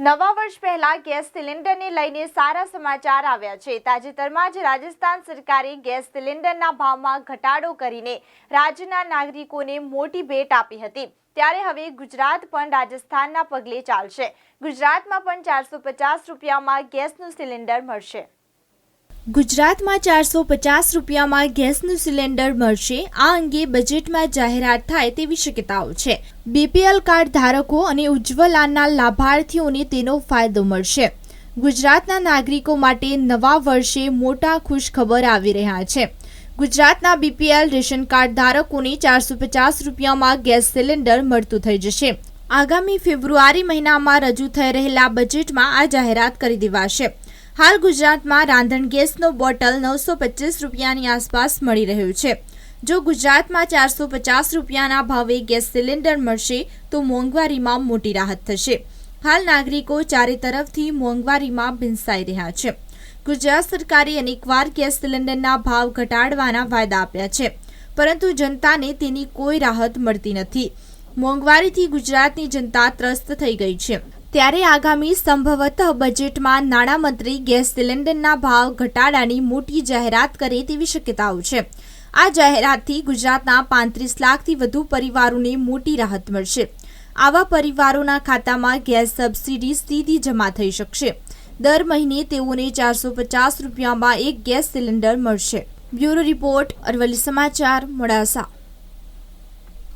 નવા વર્ષ પહેલા ગેસ સિલિન્ડરને લઈને સારા સમાચાર આવ્યા છે. તાજેતરમાં જ રાજસ્થાન સરકારે ગેસ સિલિન્ડરના ભાવમાં ઘટાડો કરીને રાજ્યના નાગરિકોને મોટી ભેટ આપી હતી. ત્યારે હવે ગુજરાત પણ રાજસ્થાનના પગલે ચાલશે. ગુજરાતમાં પણ ચારસો પચાસ રૂપિયામાં ગેસનું સિલિન્ડર મળશે. ગુજરાતમાં ચારસો પચાસ રૂપિયામાં ગેસનું સિલિન્ડર મળશે. આ અંગે બજેટમાં જાહેરાત થાય તેવી શક્યતાઓ છે. બીપીએલ કાર્ડ ધારકો અને ઉજ્જવલાના લાભાર્થીઓને તેનો ફાયદો મળશે. ગુજરાતના નાગરિકો માટે નવા વર્ષે મોટા ખુશખબર આવી રહ્યા છે. ગુજરાતના બીપીએલ રેશન કાર્ડ ધારકોને ચારસો પચાસ રૂપિયામાં ગેસ સિલિન્ડર મળતું થઈ જશે. આગામી ફેબ્રુઆરી મહિનામાં રજૂ થઈ રહેલા બજેટમાં આ જાહેરાત કરી દેવાશે. હાલ ગુજરાતમાં રાંધણ ગેસનો બોટલ નવસો પચીસ રૂપિયાની આસપાસ મળી રહ્યો છે. જો ગુજરાતમાં ચારસો પચાસ રૂપિયાના ભાવે ગેસ સિલિન્ડર મળશે, તો મોંઘવારીમાં મોટી રાહત થશે. હાલ નાગરિકો ચારે તરફથી મોંઘવારીમાં ભીંસાઈ રહ્યા છે. ગુજરાત સરકારે અનેકવાર ગેસ સિલિન્ડરના ભાવ ઘટાડવાના વાયદા આપ્યા છે, પરંતુ જનતાને તેની કોઈ રાહત મળતી નથી. મોંઘવારીથી ગુજરાતની જનતા ત્રસ્ત થઈ ગઈ છે. ત્યારે આગામી સંભવતઃ બજેટમાં નાણામંત્રી ગેસ સિલિન્ડરના ભાવ ઘટાડાની મોટી જાહેરાત કરે તેવી શક્યતાઓ છે. આ જાહેરાતથી ગુજરાતના પાંત્રીસ લાખથી વધુ પરિવારોને મોટી રાહત મળશે. આવા પરિવારોના ખાતામાં ગેસ સબસિડી સીધી જમા થઈ શકશે. દર મહિને તેઓને ચારસો પચાસ રૂપિયામાં એક ગેસ સિલિન્ડર મળશે. બ્યુરો રિપોર્ટ અરવલ્લી સમાચાર મોડાસા.